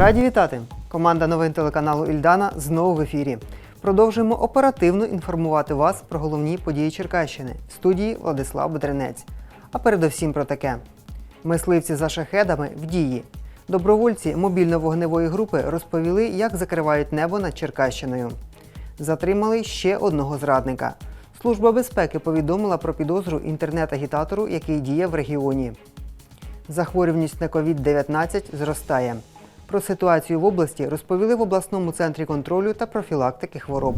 Раді вітати! Команда новин телеканалу Ільдана знову в ефірі. Продовжуємо оперативно інформувати вас про головні події Черкащини. В студії Владислав Бедренець. А передовсім про таке: мисливці за шахедами в дії. Добровольці мобільно-вогневої групи розповіли, як закривають небо над Черкащиною. Затримали ще одного зрадника. Служба безпеки повідомила про підозру інтернет-агітатору, який діє в регіоні. Захворюваність на COVID-19 зростає. Про ситуацію в області розповіли в обласному центрі контролю та профілактики хвороб.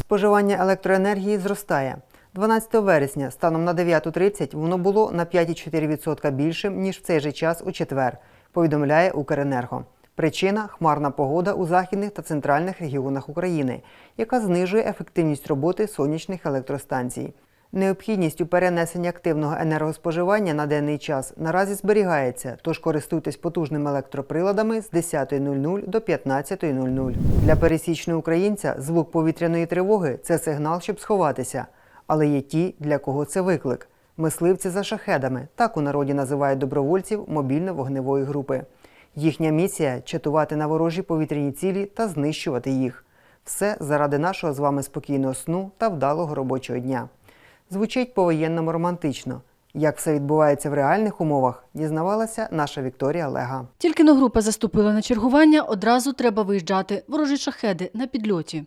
Споживання електроенергії зростає. 12 вересня станом на 9.30 воно було на 5,4% більшим, ніж в цей же час у четвер, повідомляє Укренерго. Причина хмарна погода у західних та центральних регіонах України, яка знижує ефективність роботи сонячних електростанцій. Необхідність у перенесенні активного енергоспоживання на денний час наразі зберігається, тож користуйтесь потужними електроприладами з 10.00 до 15.00. Для пересічного українця звук повітряної тривоги це сигнал, щоб сховатися. Але є ті, для кого це виклик. Мисливці за шахедами так у народі називають добровольців мобільно-вогневої групи. Їхня місія чатувати на ворожі повітряні цілі та знищувати їх. Все заради нашого з вами спокійного сну та вдалого робочого дня. Звучить по-воєнному романтично. Як все відбувається в реальних умовах, дізнавалася наша Вікторія Лега. Тільки но група заступила на чергування, одразу треба виїжджати. Ворожі шахеди на підльоті.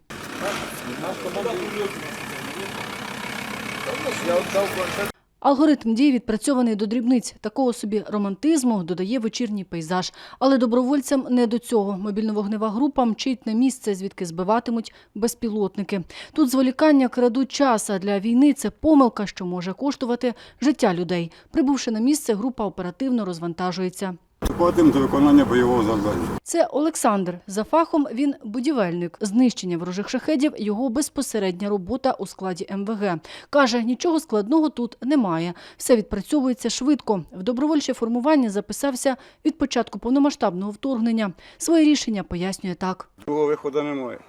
Алгоритм дій відпрацьований до дрібниць. Такого собі романтизму додає вечірній пейзаж. Але добровольцям не до цього. Мобільно-вогнева група мчить на місце, звідки збиватимуть безпілотники. Тут зволікання крадуть час, а для війни це помилка, що може коштувати життя людей. Прибувши на місце, група оперативно розвантажується. Приступатимемо до виконання бойового завдання. Це Олександр. За фахом він будівельник. Знищення ворожих шахедів – його безпосередня робота у складі МВГ. Каже, нічого складного тут немає. Все відпрацьовується швидко. В добровольче формування записався від початку повномасштабного вторгнення. Своє рішення пояснює так. Другого виходу немає.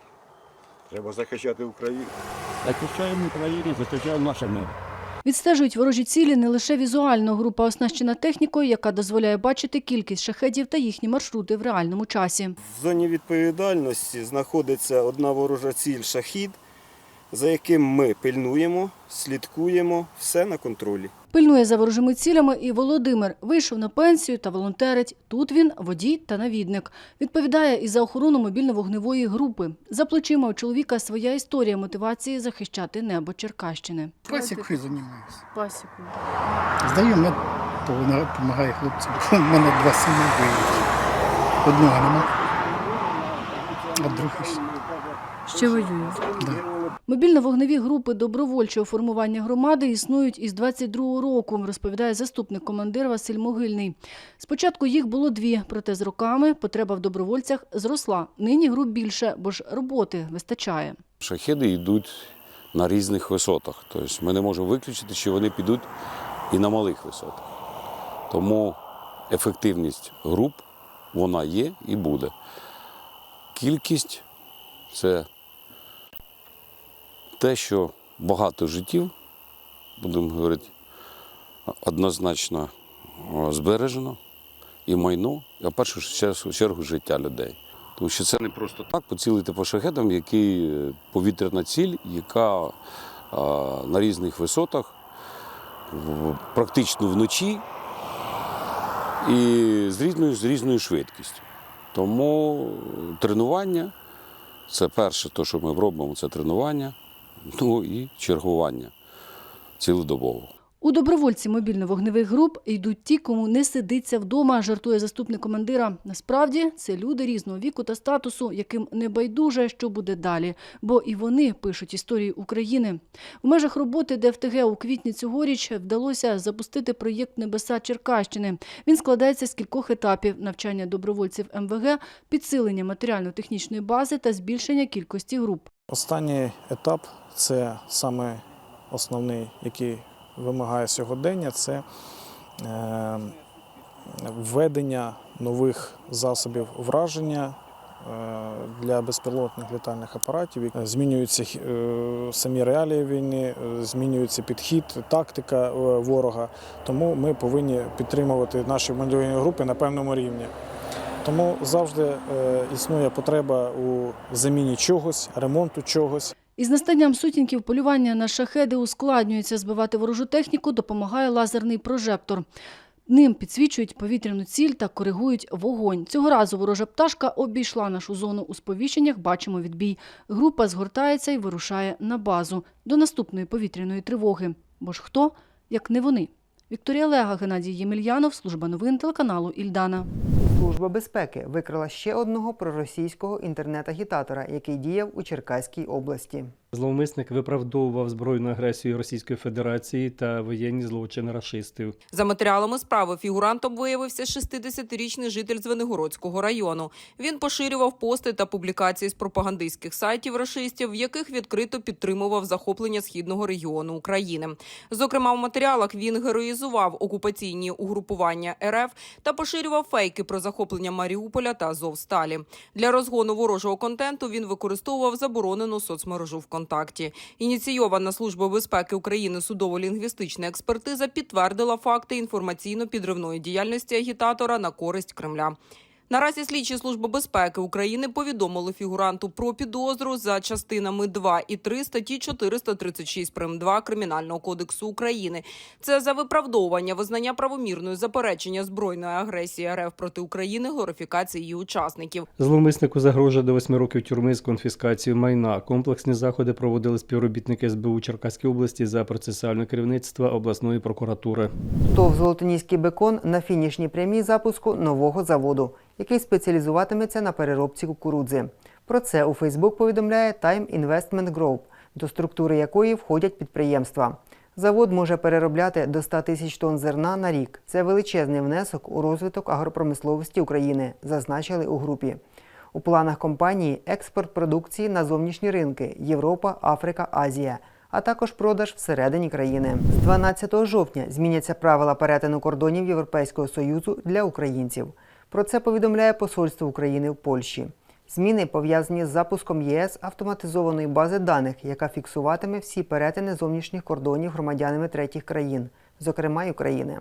Треба захищати Україну. Захищаємо Україну, захищаємо наше небо. Відстежують ворожі цілі не лише візуально. Група оснащена технікою, яка дозволяє бачити кількість шахедів та їхні маршрути в реальному часі. В зоні відповідальності знаходиться одна ворожа ціль шахід, за яким ми пильнуємо, слідкуємо, все на контролі. Пильнує за ворожими цілями і Володимир. Вийшов на пенсію та волонтерить. Тут він водій та навідник. Відповідає і за охорону мобільно-вогневої групи. За плечима у чоловіка своя історія мотивації захищати небо Черкащини. Пасікою займаюся. Пасіку. Здаю мед, допомагаю хлопцям. У мене два сини воюють. Одного нема, а другий ще. Ще воює. Да. Мобільно-вогневі групи добровольчого формування громади існують із 22-го року, розповідає заступник командира Василь Могильний. Спочатку їх було дві, проте з роками потреба в добровольцях зросла. Нині груп більше, бо ж роботи вистачає. Шахеди йдуть на різних висотах. Тобто ми не можемо виключити, що вони підуть і на малих висотах. Тому ефективність груп вона є і буде. Кількість це те, що багато життів, будемо говорити, однозначно збережено і майно, а в першу чергу- життя людей. Тому що це не просто так поцілити по шахедам, який е, повітряна ціль, яка а, на різних висотах, практично вночі і з різною, з різною швидкістю. Тому тренування це перше, те, що ми робимо, це тренування, ну і чергування цілодобово. У добровольці мобільно-вогневих груп йдуть ті, кому не сидиться вдома, жартує заступник командира. Насправді це люди різного віку та статусу, яким не байдуже, що буде далі, бо і вони пишуть історії України. В межах роботи ДФТГ у квітні цьогоріч вдалося запустити проєкт Небеса Черкащини. Він складається з кількох етапів: навчання добровольців МВГ, підсилення матеріально-технічної бази та збільшення кількості груп. Останній етап це саме основний, який вимагає сьогодення, це е, введення нових засобів враження е, для безпілотних літальних апаратів. Змінюються е, самі реалії війни, змінюється підхід, тактика ворога. Тому ми повинні підтримувати наші мобільні групи на певному рівні. Тому завжди е, існує потреба у заміні чогось, ремонту чогось. Із настанням сутінків полювання на шахеди ускладнюється. Збивати ворожу техніку допомагає лазерний прожектор. Ним підсвічують повітряну ціль та коригують вогонь. Цього разу ворожа пташка обійшла нашу зону у сповіщеннях. Бачимо відбій. Група згортається і вирушає на базу до наступної повітряної тривоги. Бо ж хто, як не вони? Вікторія Лега, Геннадій Ємельянов, служба новин телеканалу Ільдана. Служба безпеки викрила ще одного проросійського інтернет-агітатора, який діяв у Черкаській області. Зловмисник виправдовував збройну агресію Російської Федерації та воєнні злочини рашистів. За матеріалами справи фігурантом виявився 60-річний житель Звенигородського району. Він поширював пости та публікації з пропагандистських сайтів рашистів, в яких відкрито підтримував захоплення східного регіону України. Зокрема, в матеріалах він героїзував окупаційні угрупування РФ та поширював фейки про захоплення Маріуполя та Азовсталі. Для розгону ворожого контенту він використовував заборонену соцмережу ВКонтакті. Ініційована Служба безпеки України судово-лінгвістична експертиза підтвердила факти інформаційно-підривної діяльності агітатора на користь Кремля. Наразі слідчі служби безпеки України повідомили фігуранту про підозру за частинами 2 і 3 статті 436 прим. 2 Кримінального кодексу України. Це за виправдовування, визнання правомірної заперечення збройної агресії РФ проти України, глорифікації її учасників. Зловмиснику загрожує до 8 років тюрми з конфіскацією майна. Комплексні заходи проводили співробітники СБУ Черкаської області за процесуальне керівництво обласної прокуратури. ТОВ «Золотоніський бекон» на фінішній прямій запуску нового заводу, який спеціалізуватиметься на переробці кукурудзи. Про це у Фейсбук повідомляє Time Investment Group, до структури якої входять підприємства. Завод може переробляти до 100 тисяч тонн зерна на рік. Це величезний внесок у розвиток агропромисловості України, зазначили у групі. У планах компанії експорт продукції на зовнішні ринки Європа, Африка, Азія, а також продаж всередині країни. З 12 жовтня зміняться правила перетину кордонів Європейського Союзу для українців. Про це повідомляє Посольство України в Польщі. Зміни пов'язані з запуском ЄС автоматизованої бази даних, яка фіксуватиме всі перетини зовнішніх кордонів громадянами третіх країн, зокрема й України.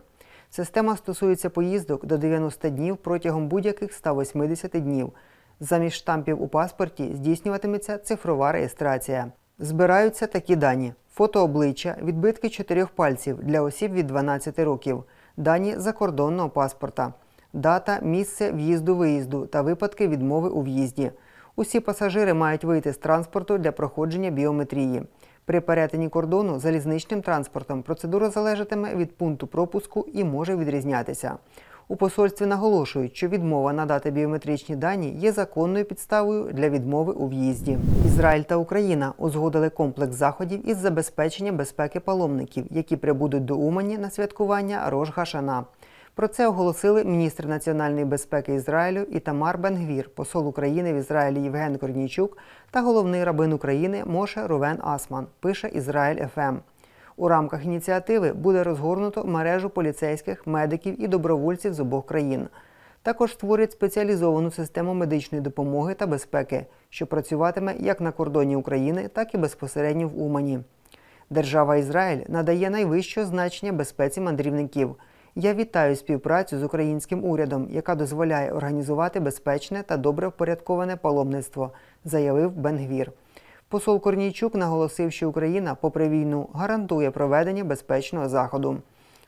Система стосується поїздок до 90 днів протягом будь-яких 180 днів. Замість штампів у паспорті здійснюватиметься цифрова реєстрація. Збираються такі дані: фото обличчя, відбитки чотирьох пальців для осіб від 12 років, дані закордонного паспорта, дата, місце в'їзду-виїзду та випадки відмови у в'їзді. Усі пасажири мають вийти з транспорту для проходження біометрії. При перетині кордону залізничним транспортом процедура залежатиме від пункту пропуску і може відрізнятися. У посольстві наголошують, що відмова надати біометричні дані є законною підставою для відмови у в'їзді. Ізраїль та Україна узгодили комплекс заходів із забезпечення безпеки паломників, які прибудуть до Умані на святкування Рож Гашана. Про це оголосили міністр національної безпеки Ізраїлю Ітамар Бенгвір, посол України в Ізраїлі Євген Корнійчук та головний рабин України Моше Рувен Асман. Пише Ізраїль ФМ. У рамках ініціативи буде розгорнуто мережу поліцейських, медиків і добровольців з обох країн. Також створять спеціалізовану систему медичної допомоги та безпеки, що працюватиме як на кордоні України, так і безпосередньо в Умані. Держава Ізраїль надає найвищого значення безпеці мандрівників. Я вітаю співпрацю з українським урядом, яка дозволяє організувати безпечне та добре впорядковане паломництво, заявив Бенгвір. Посол Корнійчук наголосив, що Україна, попри війну, гарантує проведення безпечного заходу.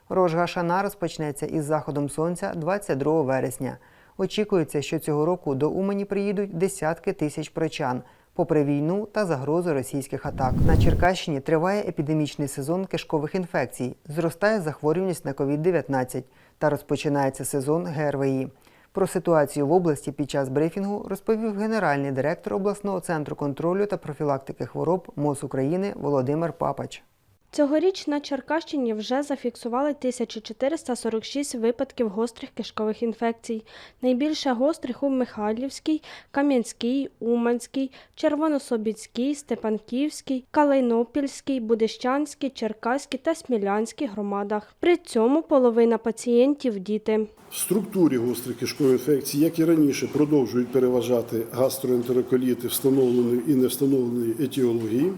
Рож Гашана розпочнеться із заходом сонця 22 вересня. Очікується, що цього року до Умані приїдуть десятки тисяч прочан, попри війну та загрозу російських атак. На Черкащині триває епідемічний сезон кишкових інфекцій, зростає захворюваність на COVID-19 та розпочинається сезон ГРВІ. Про ситуацію в області під час брифінгу розповів генеральний директор обласного центру контролю та профілактики хвороб МОЗ України Володимир Папач. Цьогоріч на Черкащині вже зафіксували 1446 випадків гострих кишкових інфекцій. Найбільше гострих у Михайлівській, Кам'янській, Уманській, Червонособіцькій, Степанківській, Калайнопільській, Будищанській, Черкаській та Смілянській громадах. При цьому половина пацієнтів діти. В структурі гострих кишкових інфекцій, як і раніше, продовжують переважати гастроентероколіти встановленої і не встановленої етіології.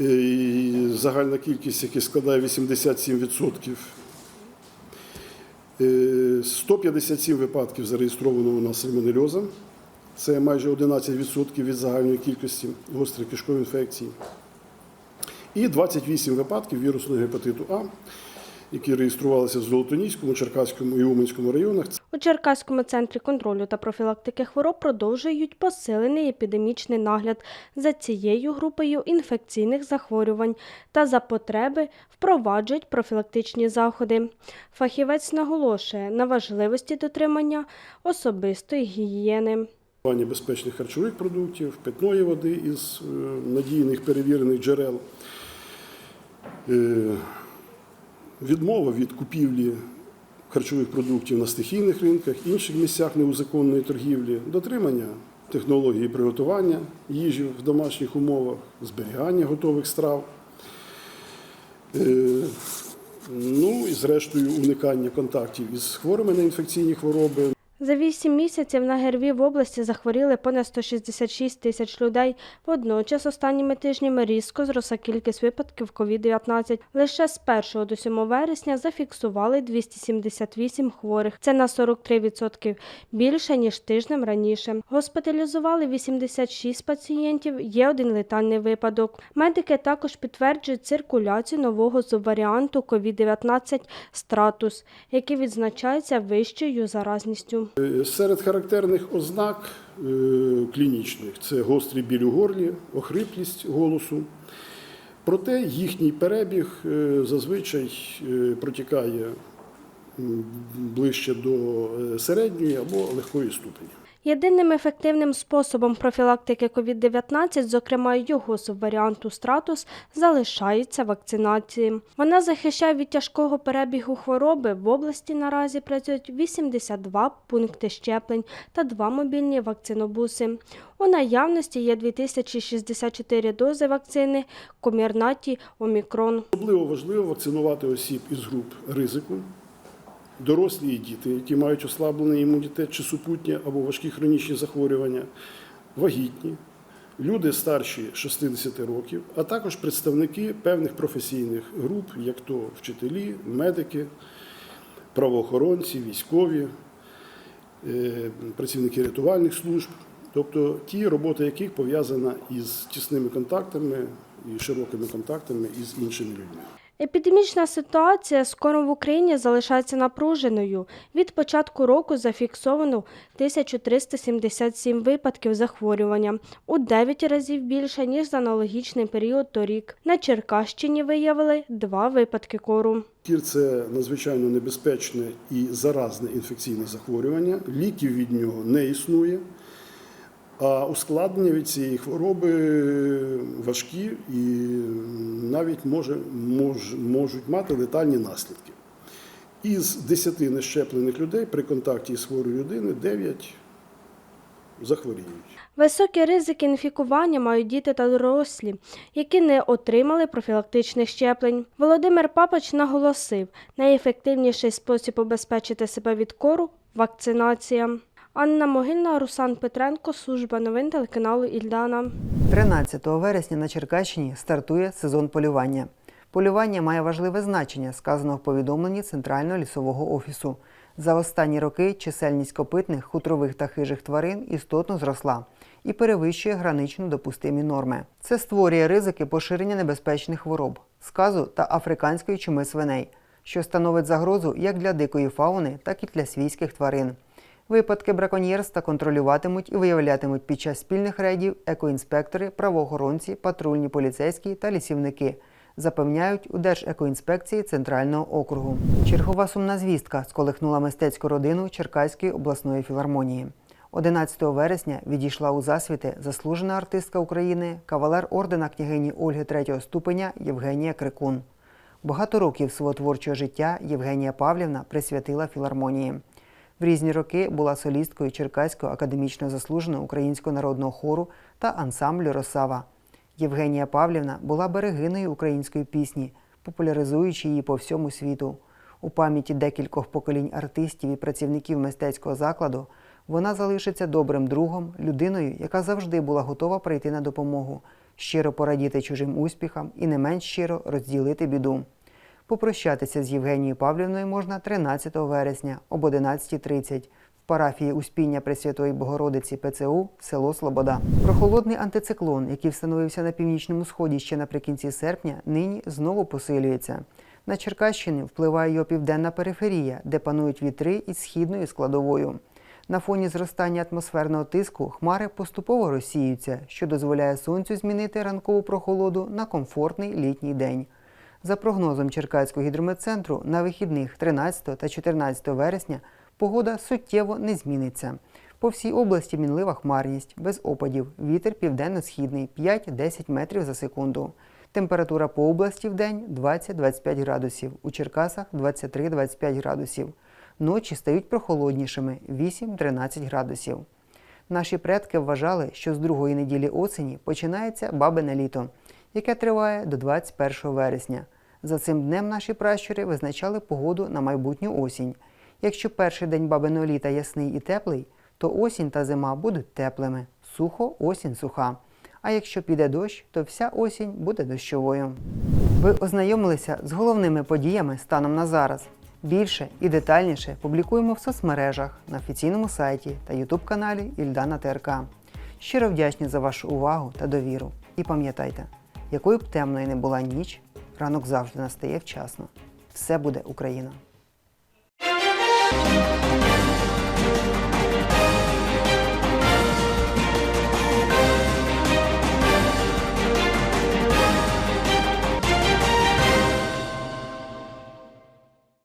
І загальна кількість, яка складає 87%. Е, Е, 157 випадків зареєстровано у нас сальмонельоза. Це майже 11% від загальної кількості гострих кишкових інфекцій. І 28 випадків вірусного гепатиту А, які реєструвалися в Золотоніському, Черкаському і Уманському районах. У Черкаському центрі контролю та профілактики хвороб продовжують посилений епідемічний нагляд за цією групою інфекційних захворювань та за потреби впроваджують профілактичні заходи. Фахівець наголошує на важливості дотримання особистої гігієни. Вживання безпечних харчових продуктів, питної води із е, надійних перевірених джерел, е, відмова від купівлі харчових продуктів на стихійних ринках, інших місцях неузаконної торгівлі, дотримання технології приготування їжі в домашніх умовах, зберігання готових страв. Е, Ну і зрештою уникання контактів із хворими на інфекційні хвороби, За вісім місяців на ГРВІ в області захворіли понад 166 тисяч людей. Водночас останніми тижнями різко зросла кількість випадків COVID-19. Лише з 1 до 7 вересня зафіксували 278 хворих. Це на 43% більше, ніж тижнем раніше. Госпіталізували 86 пацієнтів, є один летальний випадок. Медики також підтверджують циркуляцію нового субваріанту COVID-19 «Стратус», який відзначається вищою заразністю. Серед характерних ознак е, клінічних це гострий біль у горлі, охриплість голосу. Проте їхній перебіг е, зазвичай е, протікає ближче до середньої або легкої ступені. Єдиним ефективним способом профілактики COVID-19, зокрема його субваріанту стратус, залишається вакцинації. Вона захищає від тяжкого перебігу хвороби. В області наразі працюють 82 пункти щеплень та два мобільні вакцинобуси. У наявності є 2064 дози вакцини Комірнаті Омікрон. Особливо важливо вакцинувати осіб із груп ризику, дорослі і діти, які мають ослаблений імунітет чи супутні або важкі хронічні захворювання, вагітні, люди старші 60 років, а також представники певних професійних груп, як то вчителі, медики, правоохоронці, військові, е, працівники рятувальних служб. Тобто ті, робота яких пов'язана із тісними контактами і широкими контактами із іншими людьми. Епідемічна ситуація скоро в Україні залишається напруженою. Від початку року зафіксовано 1377 випадків захворювання, у 9 разів більше, ніж за аналогічний період торік. На Черкащині виявили два випадки кору. Кір це надзвичайно небезпечне і заразне інфекційне захворювання. Ліків від нього не існує. А ускладнення від цієї хвороби важкі і навіть може, мож, можуть мати летальні наслідки. Із 10 нещеплених людей при контакті з хворою людиною 9 захворіють. Високі ризики інфікування мають діти та дорослі, які не отримали профілактичних щеплень. Володимир Папач наголосив, найефективніший спосіб обезпечити себе від кору вакцинація. Анна Могильна, Руслан Петренко, служба новин телеканалу Ільдана. 13 вересня на Черкащині стартує сезон полювання. Полювання має важливе значення, сказано в повідомленні Центрального лісового офісу. За останні роки чисельність копитних, хутрових та хижих тварин істотно зросла і перевищує гранично допустимі норми. Це створює ризики поширення небезпечних хвороб, сказу та африканської чуми свиней, що становить загрозу як для дикої фауни, так і для свійських тварин. Випадки браконьєрства контролюватимуть і виявлятимуть під час спільних рейдів екоінспектори, правоохоронці, патрульні поліцейські та лісівники. Запевняють у Держекоінспекції Центрального округу. Чергова сумна звістка сколихнула мистецьку родину Черкаської обласної філармонії. 11 вересня відійшла у засвіти заслужена артистка України, кавалер ордена княгині Ольги третього ступеня Євгенія Крикун. Багато років свого творчого життя Євгенія Павлівна присвятила філармонії. В різні роки була солісткою Черкаського академічно заслуженого українського народного хору та ансамблю Росава. Євгенія Павлівна була берегиною української пісні, популяризуючи її по всьому світу. У пам'яті декількох поколінь артистів і працівників мистецького закладу вона залишиться добрим другом, людиною, яка завжди була готова прийти на допомогу, щиро порадіти чужим успіхам і не менш щиро розділити біду. Попрощатися з Євгенією Павлівною можна 13 вересня об 11.30 в парафії Успіння Пресвятої Богородиці ПЦУ село Слобода. Прохолодний антициклон, який встановився на північному сході ще наприкінці серпня, нині знову посилюється. На Черкащині впливає його південна периферія, де панують вітри із східною складовою. На фоні зростання атмосферного тиску хмари поступово розсіються, що дозволяє сонцю змінити ранкову прохолоду на комфортний літній день. За прогнозом Черкаського гідрометцентру, на вихідних 13 та 14 вересня погода суттєво не зміниться. По всій області мінлива хмарність, без опадів, вітер південно-східний 5-10 метрів за секунду. Температура по області в день 20-25 градусів, у Черкасах 23-25 градусів. Ночі стають прохолоднішими 8-13 градусів. Наші предки вважали, що з другої неділі осені починається бабине літо, яке триває до 21 вересня. За цим днем наші пращури визначали погоду на майбутню осінь. Якщо перший день бабиного літа ясний і теплий, то осінь та зима будуть теплими, сухо осінь суха. А якщо піде дощ, то вся осінь буде дощовою. Ви ознайомилися з головними подіями станом на зараз. Більше і детальніше публікуємо в соцмережах на офіційному сайті та ютуб-каналі Ільдана ТРК. Щиро вдячні за вашу увагу та довіру. І пам'ятайте, якою б темною не була ніч, ранок завжди настає вчасно. Все буде Україна!